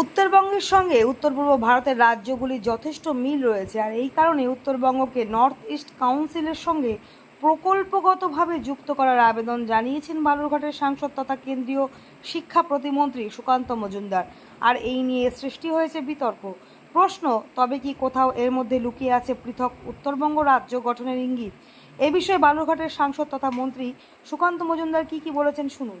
উত্তরবঙ্গের সঙ্গে উত্তর পূর্ব ভারতের রাজ্যগুলির যথেষ্ট মিল রয়েছে, আর এই কারণে উত্তরবঙ্গকে নর্থ ইস্ট কাউন্সিলের সঙ্গে প্রকল্পগতভাবে যুক্ত করার আবেদন জানিয়েছেন বালুরঘাটের সাংসদ তথা কেন্দ্রীয় শিক্ষা প্রতিমন্ত্রী সুকান্ত মজুমদার। আর এই নিয়ে সৃষ্টি হয়েছে বিতর্ক। প্রশ্ন, তবে কি কোথাও এর মধ্যে লুকিয়ে আছে পৃথক উত্তরবঙ্গ রাজ্য গঠনের ইঙ্গিত? এ বিষয়ে বালুরঘাটের সাংসদ তথা মন্ত্রী সুকান্ত মজুমদার কি কি বলেছেন শুনুন।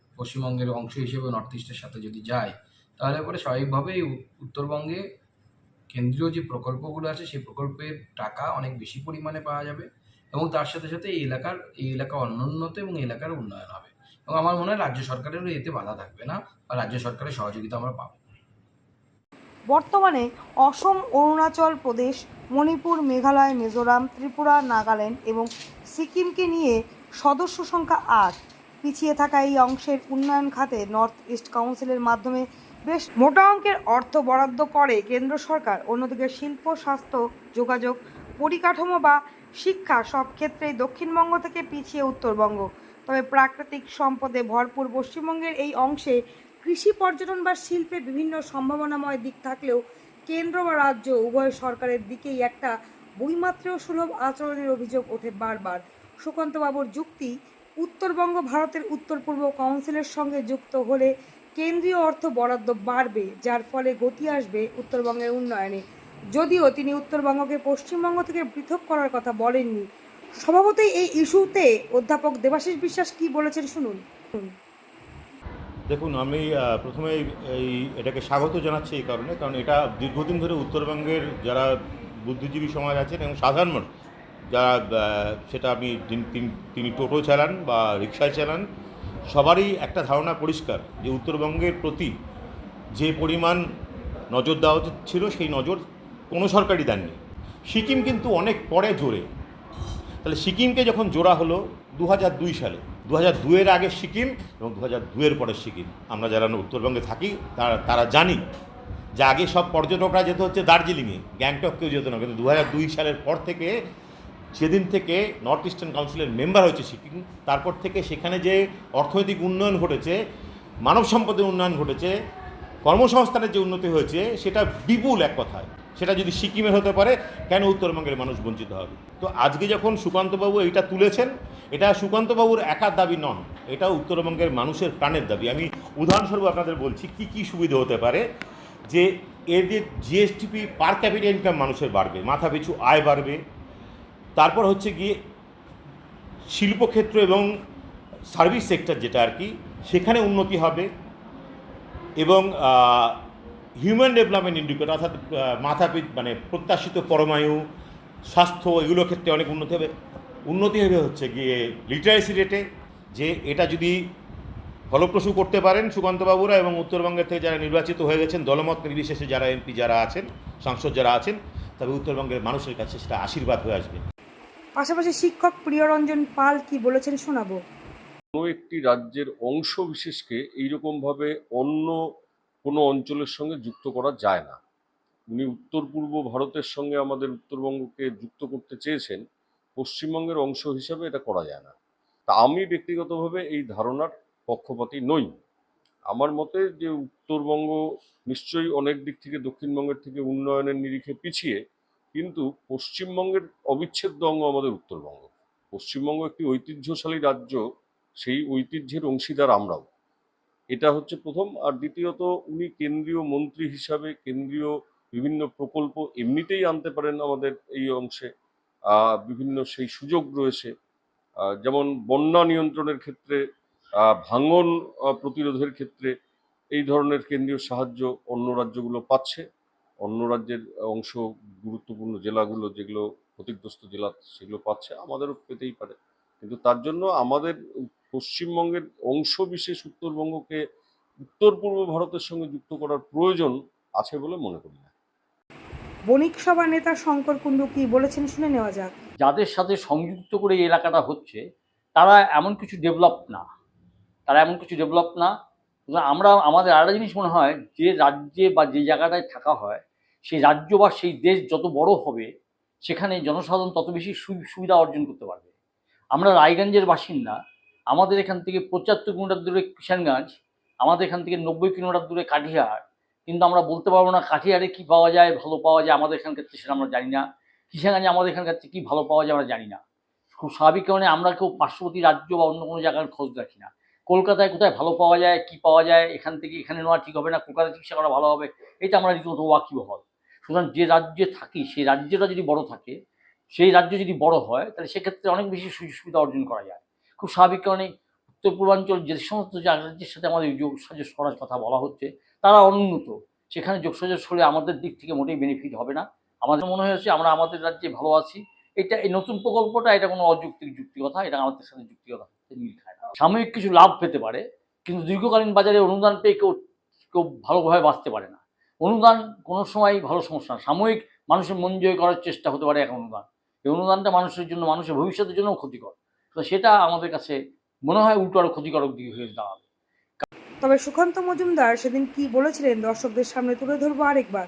পশ্চিমবঙ্গের অংশ হিসেবে নর্থ ইস্টের সাথে যদি যায়, তাহলে পরে স্বাভাবিকভাবেই উ- উত্তরবঙ্গে কেন্দ্রীয় যে প্রকল্পগুলো আছে, সেই প্রকল্পের টাকা অনেক বেশি পরিমাণে পাওয়া যাবে এবং তার সাথে সাথে এই এলাকার, এই এলাকা অনুন্নত এবং এই এলাকার উন্নয়ন হবে। এবং আমার মনে হয় রাজ্য সরকারেরও এতে বাধা থাকবে না বা রাজ্য সরকারের সহযোগিতা আমরা পাবো। বর্তমানে অসম, অরুণাচল প্রদেশ, মণিপুর, মেঘালয়, মিজোরাম, ত্রিপুরা, নাগাল্যান্ড এবং সিকিমকে নিয়ে সদস্য সংখ্যা আট। পিছিয়ে থাকা এই অংশের উন্নয়ন খাতে নর্থ ইস্ট কাউন্সিলের মাধ্যমে বেশ মোটা অঙ্কের অর্থ বরাদ্দ করে কেন্দ্র সরকার। অন্যদিকে শিল্প, স্বাস্থ্য, যোগাযোগ, পরিকাঠামো বা শিক্ষা সব ক্ষেত্রেই দক্ষিণবঙ্গ থেকে পিছিয়ে উত্তরবঙ্গ। তবে প্রাকৃতিক সম্পদে ভরপুর পশ্চিমবঙ্গের এই অংশে কৃষি, পর্যটন বা শিল্পে বিভিন্ন সম্ভাবনাময় দিক থাকলেও কেন্দ্র বা রাজ্য উভয় সরকারের দিকেই একটা বইমাত্রেও সুলভ আচরণের অভিযোগ ওঠে বারবার। সুকান্তবাবুর যুক্তি উত্তরবঙ্গ ভারতের উত্তর পূর্ব কাউন্সিলের সঙ্গে যুক্ত হলে কেন্দ্রীয় অর্থ বরাদ্দ বাড়বে, যার ফলে গতি আসবে উত্তরবঙ্গের উন্নয়নে। যদিও তিনি উত্তরবঙ্গকে পশ্চিমবঙ্গ থেকে পৃথক করার কথা বলেননি। স্বভাবতই এই ইস্যুতে অধ্যাপক দেবাশিস বিশ্বাস কি বলেছেন শুনুন। দেখুন, আমি প্রথমে এই, এটাকে স্বাগত জানাচ্ছি এই কারণে, কারণ এটা দীর্ঘদিন ধরে উত্তরবঙ্গের যারা বুদ্ধিজীবী সমাজ আছেন এবং সাধারণ মানুষ যারা সেটা আপনি তিনি- টোটো চালান বা রিক্সায় চালান, সবারই একটা ধারণা পরিষ্কার যে উত্তরবঙ্গের প্রতি যে পরিমাণ নজর দেওয়া ছিল, সেই নজর কোনো সরকারই দেননি। সিকিম কিন্তু অনেক পরে জোরে। তাহলে সিকিমকে যখন জোড়া হলো দু হাজার দুই সালে দু হাজার দুয়ের আগে সিকিম এবং দু হাজার দুয়ের পরে সিকিম। আমরা যারা উত্তরবঙ্গে থাকি, তারা তারা জানি যে আগে সব পর্যটকরা যেতে হচ্ছে দার্জিলিংয়ে গ্যাংটক কেউ যেত না, কিন্তু দু দুই সালের পর থেকে সেদিন থেকে নর্থ ইস্টার্ন কাউন্সিলের মেম্বার হয়েছে সিকিম তারপর থেকে সেখানে যে অর্থনৈতিক উন্নয়ন ঘটেছে, মানব সম্পদের উন্নয়ন ঘটেছে, কর্মসংস্থানের যে উন্নতি হয়েছে, সেটা বিপুল এক কথায়। সেটা যদি সিকিমের হতে পারে, কেন উত্তরবঙ্গের মানুষ বঞ্চিত হবে? তো আজকে যখন সুকান্তবাবু এটা তুলেছেন, এটা সুকান্তবাবুর একার দাবি নন, এটা উত্তরবঙ্গের মানুষের প্রাণের দাবি। আমি উদাহরণস্বরূপ আপনাদের বলছি, কি কি সুবিধা হতে পারে? যে এদের জিএসটিপি পার ক্যাপিটা ইনকাম মানুষের বাড়বে, মাথা পিছু আয় বাড়বে তারপর হচ্ছে গিয়ে শিল্পক্ষেত্র এবং সার্ভিস সেক্টর যেটা আর কি, সেখানে উন্নতি হবে এবং হিউম্যান ডেভেলপমেন্ট ইন্ডিকেটর অর্থাৎ মাথা মানে প্রত্যাশিত পরমায়ু স্বাস্থ্য, এগুলোর ক্ষেত্রে অনেক উন্নতি হবে। উন্নতি হবে হচ্ছে গিয়ে লিটারেসি রেটে যে এটা যদি ফলপ্রসূ করতে পারেন সুকান্তবাবুরা এবং উত্তরবঙ্গের থেকে যারা নির্বাচিত হয়ে গেছেন, দলমত নির্বিশেষে যারা এমপি যারা আছেন, সাংসদ যারা আছেন, তবে উত্তরবঙ্গের মানুষের কাছে সেটা আশীর্বাদ হয়ে আসবে। পাশাপাশি শিক্ষক প্রিয়রঞ্জন পাল কি বলেছেন শোনাবো। কোনো একটি রাজ্যের অংশ বিশেষকে এইরকমভাবে অন্য কোনো অঞ্চলের সঙ্গে যুক্ত করা যায় না। উনি উত্তর পূর্ব ভারতের সঙ্গে আমাদের উত্তরবঙ্গকে যুক্ত করতে চেয়েছেন, পশ্চিমবঙ্গের অংশ হিসাবে এটা করা যায় না। তা আমি ব্যক্তিগতভাবে এই ধারণার পক্ষপাতী নই। আমার মতে যে উত্তরবঙ্গ নিশ্চয়ই অনেক দিক থেকে দক্ষিণবঙ্গের থেকে উন্নয়নের নিরিখে পিছিয়ে কিন্তু পশ্চিমবঙ্গের অবিচ্ছেদ্য অঙ্গ আমাদের উত্তরবঙ্গ। পশ্চিমবঙ্গ একটি ঐতিহ্যশালী রাজ্য, সেই ঐতিহ্যের অংশীদার আমরাও। এটা হচ্ছে প্রথম। আর দ্বিতীয়ত, উনি কেন্দ্রীয় মন্ত্রী হিসাবে কেন্দ্রীয় বিভিন্ন প্রকল্প এমনিতেই আনতে পারেন আমাদের এই অংশে। বিভিন্ন সেই সুযোগ রয়েছে। যেমন বন্যা নিয়ন্ত্রণের ক্ষেত্রে ভাঙন প্রতিরোধের ক্ষেত্রে এই ধরনের কেন্দ্রীয় সাহায্য অন্য রাজ্যগুলো পাচ্ছে। অন্য রাজ্যের অংশ গুরুত্বপূর্ণ জেলাগুলো যেগুলো ক্ষতিগ্রস্ত জেলা সেগুলো পাচ্ছে আমাদেরও পেতেই পারে। কিন্তু তার জন্য আমাদের পশ্চিমবঙ্গের অংশ বিশেষ উত্তরবঙ্গকে উত্তর পূর্ব ভারতের সঙ্গে যুক্ত করার প্রয়োজন আছে বলে মনে করি না। বণিক সভা নেতা শঙ্কর কুণ্ডু কি বলেছেন শুনে নেওয়া যাক। যাদের সাথে সংযুক্ত করে এই এলাকাটা হচ্ছে তারা এমন কিছু ডেভেলপ না। তারা এমন কিছু ডেভেলপ না। আমরা আমাদের আরেকটা জিনিস মনে হয় যে রাজ্যে বা যে জায়গাটায় থাকা হয় সেই রাজ্য বা সেই দেশ যত বড় হবে, সেখানে জনসাধারণ তত বেশি সুবিধা অর্জন করতে পারবে। আমরা রায়গঞ্জের বাসিন্দা, আমাদের এখান থেকে পঁচাত্তর কিলোমিটার দূরে কিষানগঞ্জ, আমাদের এখান থেকে নব্বই কিলোমিটার দূরে কাঠিহার কিন্তু আমরা বলতে পারব না কাঠিহারে কী পাওয়া যায়, ভালো পাওয়া যায় আমাদের এখানকার থেকে সেটা আমরা জানি না। কিষানগঞ্জে আমাদের এখানকার থেকে কী ভালো পাওয়া যায় আমরা জানি না। খুব স্বাভাবিক কারণে আমরা কেউ পার্শ্ববর্তী রাজ্য বা অন্য কোনো জায়গার খোঁজ রাখি না। কলকাতায় কোথায় ভালো পাওয়া যায়, কি পাওয়া যায়, এখান থেকে এখানে নেওয়া ঠিক হবে না কলকাতায় চিকিৎসা করা ভালো হবে, এটা আমরা রীতিমতো ওয়াকিবহল। সুতরাং যে রাজ্যে থাকি, সেই রাজ্যটা যদি বড় থাকে, সেই রাজ্য যদি বড় হয়, তাহলে সেক্ষেত্রে অনেক বেশি সুযোগ সুবিধা অর্জন করা যায়। খুব স্বাভাবিক কারণে উত্তর পূর্বাঞ্চল যে সমস্ত রাজ্যের সাথে আমাদের যোগ সাজস করার কথা বলা হচ্ছে, তারা অনুন্নত। সেখানে যোগসাজস হলে আমাদের দিক থেকে মোটেই বেনিফিট হবে না। আমাদের মনে হয়েছে আমরা আমাদের রাজ্যে ভালো আছি। এটা, এই নতুন প্রকল্পটা, এটা কোনো অযৌক্তিক যুক্তিকথা, এটা আমাদের সাথে যুক্তিকথা মিল খায় না। সাময়িক কিছু লাভ পেতে পারে, কিন্তু দীর্ঘকালীন বাজারে অনুদান পেয়ে কেউ কেউ ভালোভাবে বাঁচতে পারে না। অনুদান কোনো সময় ভালো সমস্যা না। সাময়িক মানুষের মন জয় করার চেষ্টা হতে পারে এক অনুদান। এই অনুদানটা মানুষের জন্য মানুষের ভবিষ্যতের জন্যও ক্ষতিকর। তো সেটা আমাদের কাছে মনে হয় উল্টো আরও ক্ষতিকারক দিকে হয়ে দাঁড়াবে। তবে সুকান্ত মজুমদার সেদিন কি বলেছিলেন দর্শকদের সামনে তুলে ধরবো আরেকবার?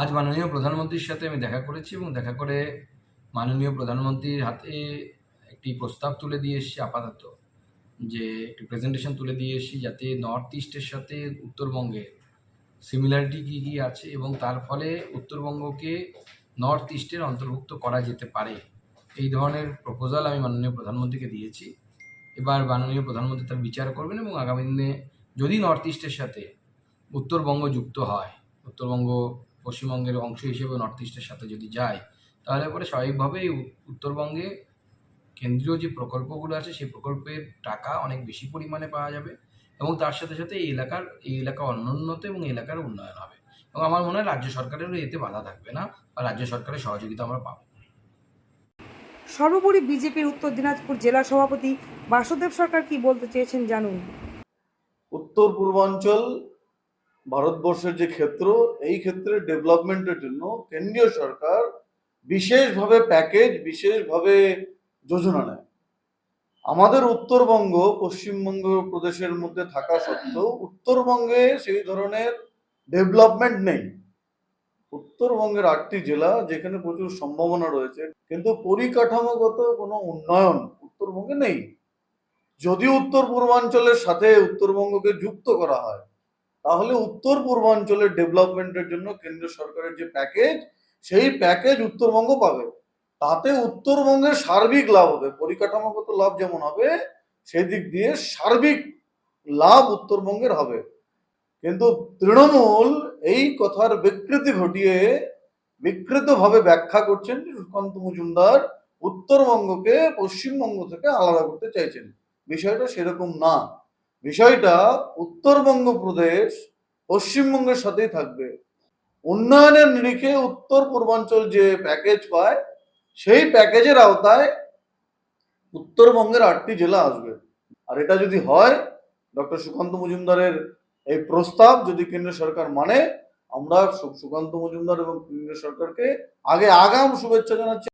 আজ মাননীয় প্রধানমন্ত্রীর সাথে আমি দেখা করেছি এবং দেখা করে মাননীয় প্রধানমন্ত্রীর হাতে একটি প্রস্তাব তুলে দিয়ে এসেছি আপাতত। যে একটি প্রেজেন্টেশন তুলে দিয়ে এসেছি যাতে নর্থ ইস্টের সাথে উত্তরবঙ্গের সিমিলারিটি কী কী আছে এবং তার ফলে উত্তরবঙ্গকে নর্থ ইস্টের অন্তর্ভুক্ত করা যেতে পারে। এই ধরনের প্রপোজাল আমি মাননীয় প্রধানমন্ত্রীকে দিয়েছি। এবার মাননীয় প্রধানমন্ত্রী তার বিচার করবেন এবং আগামী দিনে যদি নর্থ ইস্টের সাথে উত্তরবঙ্গ যুক্ত হয়, উত্তরবঙ্গ পশ্চিমবঙ্গের অংশ হিসেবে নর্থ ইস্টের সাথে যদি যায়, তাহলে পরে স্বাভাবিকভাবেই উ- উত্তরবঙ্গে কেন্দ্রীয় যে প্রকল্পগুলো আছে, সেই প্রকল্পের টাকা অনেক বেশি পরিমাণে পাওয়া যাবে। এবং তার সাথে সাথে এই এলাকার এই এলাকা অনুন্নত এবং এই এলাকার উন্নয়ন হবে। এবং আমার মনে হয় রাজ্য সরকারেরও এতে বাধা থাকবে না বা রাজ্য সরকারের সহযোগিতা আমরা পাবো। সর্বোপরি বিজেপির উত্তর দিনাজপুর জেলা সভাপতি বাসুদেব সরকার কি বলতে চেয়েছেন জানুন। উত্তর পূর্বাঞ্চল ভারতবর্ষের যে ক্ষেত্র এই ক্ষেত্রে ডেভেলপমেন্টের জন্য কেন্দ্রীয় সরকার বিশেষভাবে প্যাকেজ বিশেষভাবে যোজনা নেয়। আমাদের উত্তরবঙ্গ পশ্চিমবঙ্গ প্রদেশের মধ্যে থাকা সত্ত্বেও উত্তরবঙ্গে সেই ধরনের ডেভেলপমেন্ট নেই। উত্তরবঙ্গের আটটি জেলা যেখানে প্রচুর সম্ভাবনা রয়েছে, কিন্তু পরিকাঠামোগত কোনো উন্নয়ন উত্তরবঙ্গে নেই। যদি উত্তর পূর্বাঞ্চলের সাথে উত্তরবঙ্গকে যুক্ত করা হয়, তাহলে উত্তর পূর্বাঞ্চলের ডেভেলপমেন্টের জন্য কেন্দ্র সরকারের যে প্যাকেজ সেই প্যাকেজ উত্তরবঙ্গ পাবে। তাতে উত্তরবঙ্গের সার্বিক লাভ হবে, পরিকাঠামোগত লাভ যেমন হবে, সেদিক দিয়ে সার্বিক লাভ উত্তরবঙ্গের হবে। কিন্তু তৃণমূল এই কথার বিকৃতি ঘটিয়ে বিকৃতভাবে ব্যাখ্যা করছেন যে সুকান্ত মজুমদার, উত্তরবঙ্গকে পশ্চিমবঙ্গ থেকে আলাদা করতে চাইছেন। বিষয়টা সেরকম না। বিষয়টা উত্তরবঙ্গ প্রদেশ পশ্চিমবঙ্গের সাথেই থাকবে। উন্নয়নের নিরিখে উত্তর পূর্বাঞ্চল যে প্যাকেজ পায় সেই প্যাকেজের আওতায় উত্তরবঙ্গের আটটি জেলা আসবে। আর এটা যদি হয়, ডক্টর সুকান্ত মজুমদারের এই প্রস্তাব যদি কেন্দ্র সরকার মানে আমরা সুকান্ত মজুমদার এবং কেন্দ্র সরকারকে আগে আগাম শুভেচ্ছা জানাচ্ছি।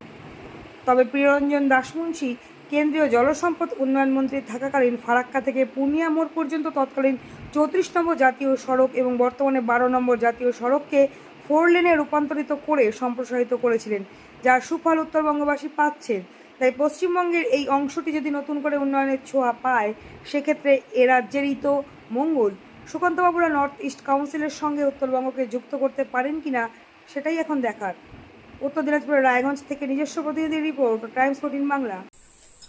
তবে প্রিয়রঞ্জন দাসমুন্সি কেন্দ্রীয় জলসম্পদ উন্নয়ন মন্ত্রী থাকাকালীন ফারাক্কা থেকে পূর্ণিয়া মোড় পর্যন্ত তৎকালীন চৌত্রিশ নম্বর জাতীয় সড়ক এবং বর্তমানে বারো নম্বর জাতীয় সড়ককে ফোর লেনে রূপান্তরিত করে সম্প্রসারিত করেছিলেন। যার সুফল উত্তরবঙ্গবাসী পাচ্ছেন তাই পশ্চিমবঙ্গের এই অংশটি যদি নতুন করে উন্নয়নের ছোঁয়া পায়, সেক্ষেত্রে এ রাজ্যেরই তো মঙ্গল। সুকান্তবাবুরা নর্থ ইস্ট কাউন্সিলের সঙ্গে উত্তরবঙ্গকে যুক্ত করতে পারেন কিনা, সেটাই এখন দেখার। উত্তর দিনাজপুরের রায়গঞ্জ থেকে নিজস্ব প্রতিনিধি রিপোর্ট টাইমস ফোর্টিন বাংলা